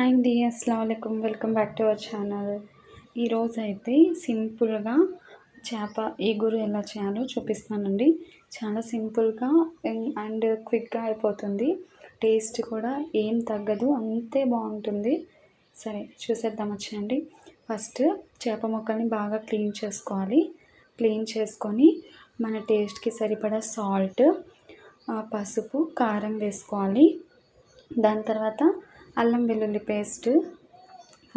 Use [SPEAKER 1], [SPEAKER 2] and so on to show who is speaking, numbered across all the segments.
[SPEAKER 1] Hi అండి అస్సలం welcome back to our channel ఈరోజు అయితే సింపుల్గా చేప ఈగురు ఎలా చేయాలో చూపిస్తానండి. చాలా సింపుల్గా అండ్ క్విక్గా అయిపోతుంది. టేస్ట్ కూడా ఏం తగ్గదు అంతే బాగుంటుంది. సరే చూసేద్దాం వచ్చేయండి. ఫస్ట్ చేప మొక్కల్ని బాగా క్లీన్ చేసుకోవాలి. క్లీన్ చేసుకొని మన టేస్ట్కి సరిపడా సాల్ట్ పసుపు కారం వేసుకోవాలి. దాని తర్వాత అల్లం వెల్లుల్లి పేస్ట్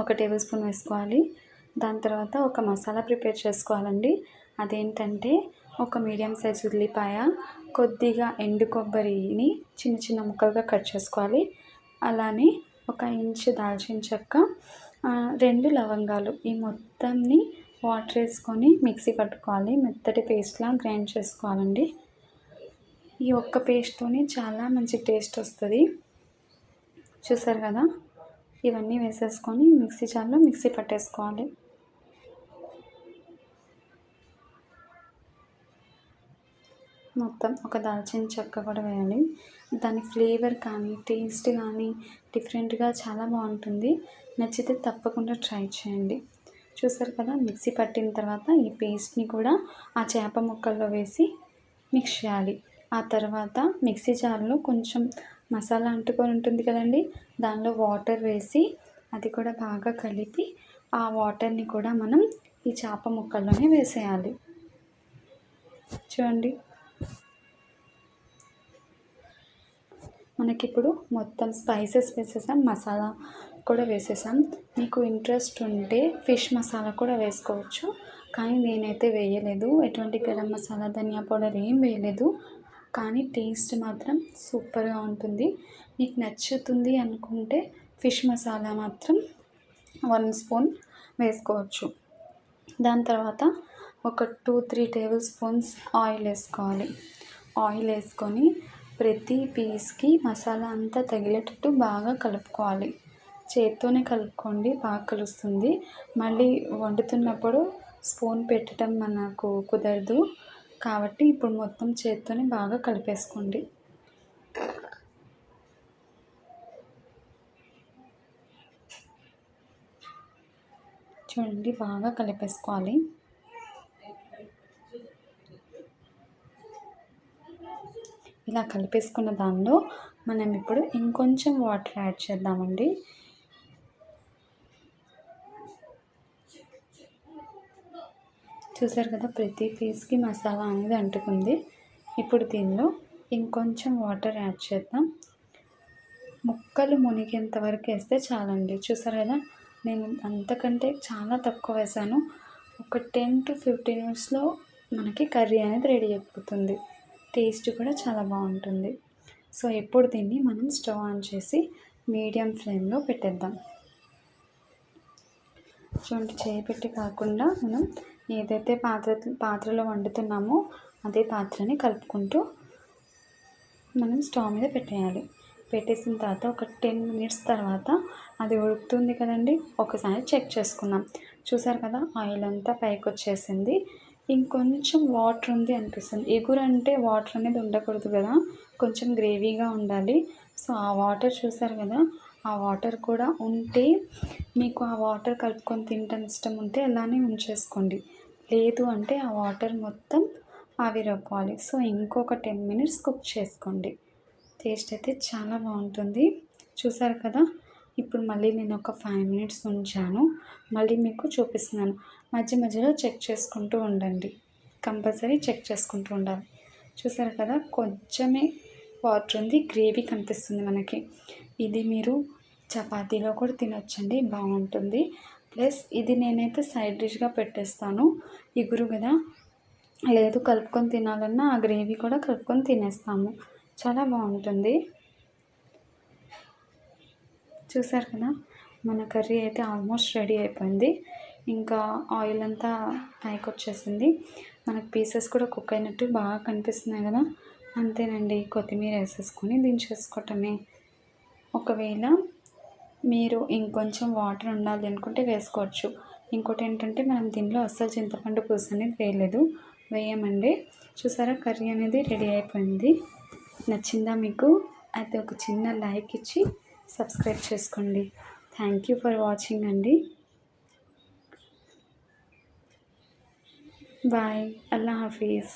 [SPEAKER 1] ఒక టేబుల్ స్పూన్ వేసుకోవాలి. దాని తర్వాత ఒక మసాలా ప్రిపేర్ చేసుకోవాలండి. అదేంటంటే ఒక మీడియం సైజ్ ఉల్లిపాయ కొద్దిగా ఎండు కొబ్బరిని చిన్న చిన్న ముక్కలుగా కట్ చేసుకోవాలి. అలానే ఒక ఇంచు దాల్చిన చెక్క రెండు లవంగాలు ఈ మొత్తంని వాటర్ వేసుకొని మిక్సీ పట్టుకోవాలి. మెత్తటి పేస్ట్లా గ్రైండ్ చేసుకోవాలండి. ఈ ఒక్క పేస్ట్తోనే చాలా మంచి టేస్ట్ వస్తుంది. చూసారు కదా? ఇవన్నీ వేసేసుకొని మిక్సీ జార్లో మిక్సీ పట్టేసుకోవాలి. మొత్తం ఒక దాల్చిన చెక్క కూడా వేయాలి. దాని ఫ్లేవర్ కానీ టేస్ట్ కానీ డిఫరెంట్గా చాలా బాగుంటుంది. నచ్చితే తప్పకుండా ట్రై చేయండి. చూసారు కదా? మిక్సీ పట్టిన తర్వాత ఈ పేస్ట్ని కూడా ఆ చేప ముక్కల్లో వేసి మిక్స్ చేయాలి. ఆ తర్వాత మిక్సీ జార్లో కొంచెం మసాలా అంటుకొని ఉంటుంది కదండి దానిలో వాటర్ వేసి అది కూడా బాగా కలిపి ఆ వాటర్ని కూడా మనం ఈ చేప ముక్కల్లోనే వేసేయాలి. చూడండి. మనకిప్పుడు మొత్తం స్పైసెస్ వేసేసాం మసాలా కూడా వేసేసాం. మీకు ఇంట్రెస్ట్ ఉంటే ఫిష్ మసాలా కూడా వేసుకోవచ్చు. కానీ నేనైతే వేయలేదు. ఎటువంటి గరం మసాలా ధనియా పౌడర్ ఏం వేయలేదు. కానీ టేస్ట్ మాత్రం సూపర్గా ఉంటుంది. మీకు నచ్చుతుంది అనుకుంటే ఫిష్ మసాలా మాత్రం వన్ స్పూన్ వేసుకోవచ్చు. దాని తర్వాత ఒక two three table spoons oil వేసుకోవాలి. ఆయిల్ వేసుకొని ప్రతి పీస్కి మసాలా అంతా తగిలేటట్టు బాగా కలుపుకోవాలి. చేత్తోనే కలుపుకోండి బాగా కలుస్తుంది. మళ్ళీ వండుతున్నప్పుడు స్పూన్ పెట్టడం మనకు కుదరదు. కాబట్టి ఇప్పుడు మొత్తం చేత్తోనే బాగా కలిపేసుకోండి. చూడండి బాగా కలిపేసుకోవాలి. ఇలా కలిపేసుకున్న దానిలో మనం ఇప్పుడు ఇంకొంచెం వాటర్ యాడ్ చేద్దామండి. చూసారు కదా ప్రతి పీస్కి మసాలా అనేది అంటుకుంది. ఇప్పుడు దీనిలో ఇంకొంచెం వాటర్ యాడ్ చేద్దాం. ముక్కలు మునిగేంత వరకు వేస్తే చాలండి. చూసారు కదా నేను అంతకంటే చాలా తక్కువ వేసాను. ఒక టెన్ టు ఫిఫ్టీన్ మినిట్స్లో మనకి కర్రీ అనేది రెడీ అయిపోతుంది. టేస్ట్ కూడా చాలా బాగుంటుంది. సో ఎప్పుడు దీన్ని మనం స్టవ్ ఆన్ చేసి మీడియం ఫ్లేమ్లో పెట్టేద్దాం. చూడండి చేయి పెట్టి కాకుండా మనం ఏదైతే పాత్ర పాత్రలో వండుతున్నామో అదే పాత్రని కలుపుకుంటూ మనం స్టవ్ మీద పెట్టేయాలి. పెట్టేసిన తర్వాత ఒక టెన్ మినిట్స్ తర్వాత అది ఉడుకుతుంది కదండి ఒకసారి చెక్ చేసుకున్నాం చూసారు కదా ఆయిల్ అంతా పైకి వచ్చేసింది. ఇంకొంచెం వాటర్ ఉంది అనిపిస్తుంది. ఎగురు అంటే వాటర్ అనేది ఉండకూడదు కదా కొంచెం గ్రేవీగా ఉండాలి. సో ఆ వాటర్ చూసారు కదా ఆ వాటర్ కూడా ఉంటే మీకు ఆ వాటర్ కలుపుకొని తింటాం ఇష్టం ఉంటే అలానే ఉంచేసుకోండి. లేదు అంటే ఆ వాటర్ మొత్తం ఆవిరవ్వాలి సో ఇంకొక టెన్ మినిట్స్ కుక్ చేసుకోండి. టేస్ట్ అయితే చాలా బాగుంటుంది. చూసారు కదా? ఇప్పుడు మళ్ళీ నేను ఒక ఫైవ్ మినిట్స్ ఉంచాను. మళ్ళీ మీకు చూపిస్తున్నాను. మధ్య మధ్యలో చెక్ చేసుకుంటూ ఉండండి. కంపల్సరీ చెక్ చేసుకుంటూ ఉండాలి. చూసారు కదా? కొంచెమే వాటర్ ఉంది. గ్రేవీ కనిపిస్తుంది మనకి. ఇది మీరు చపాతీలో కూడా తినొచ్చండి బాగుంటుంది. ప్లస్ ఇది నేనైతే సైడ్ డిష్గా పెట్టేస్తాను ఇగురు కదా. లేదు కలుపుకొని తినాలన్నా ఆ గ్రేవీ కూడా కలుపుకొని తినేస్తాము. చాలా బాగుంటుంది. చూసారు కదా మన కర్రీ అయితే ఆల్మోస్ట్ రెడీ అయిపోయింది. ఇంకా ఆయిల్ అంతా పైకి వచ్చేసింది. మనకు పీసెస్ కూడా కుక్ అయినట్టు బాగా కనిపిస్తున్నాయి కదా. అంతేనండి కొత్తిమీర వేసేసుకొని దించేసుకోవటమే. ఒకవేళ మీరు ఇంకొంచెం వాటర్ ఉండాలి అనుకుంటే వేసుకోవచ్చు. ఇంకోటి ఏంటంటే మనం దీనిలో అస్సలు చింతపండు పులుసు అనేది వేయలేదు. వేయమండి. చూసారా? కర్రీ అనేది రెడీ అయిపోయింది. నచ్చిందా మీకు? అయితే ఒక చిన్న లైక్ ఇచ్చి సబ్స్క్రైబ్ చేసుకోండి. థ్యాంక్ యూ ఫర్ వాచింగ్ అండి. బాయ్. అల్లా హాఫీజ్.